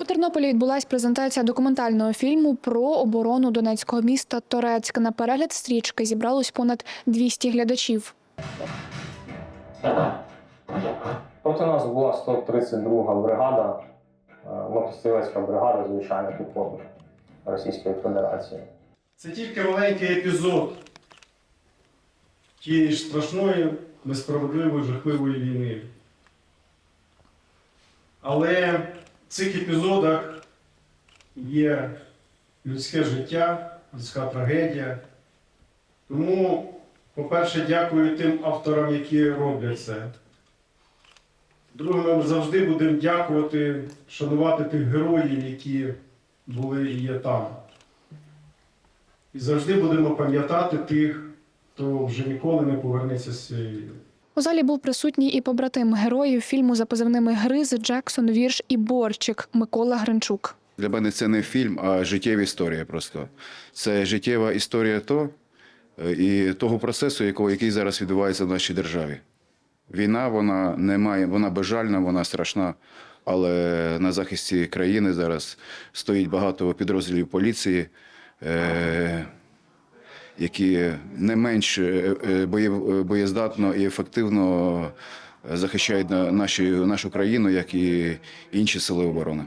У Тернополі відбулася презентація документального фільму про оборону донецького міста Торецьк. На перегляд стрічки зібралось понад 200 глядачів. Проти нас була 132 бригада, е, мотострілецька бригада звичайно піхоти Російської Федерації. Це тільки маленький епізод тієї ж страшної, несправедливої, жахливої війни. Але цих епізодах є людське життя, людська трагедія. Тому, по-перше, дякую тим авторам, які роблять це. Друге, ми завжди будемо дякувати, шанувати тих героїв, які були і є там. І завжди будемо пам'ятати тих, хто вже ніколи не повернеться з цієї. Залі був присутній і побратим героїв фільму за позивними Гриз, Джексон, Вірш і Борчик Микола Гринчук. Для мене це не фільм, а життєва історія просто. Це життєва історія то, е, і того процесу, який зараз відбувається в нашій державі. Війна, вона не має, вона безжальна, вона страшна. Але на захисті країни зараз стоїть багато підрозділів поліції, е, які не менш е, е, боєздатно і ефективно захищають на- наші, нашу країну, як і інші сили оборони.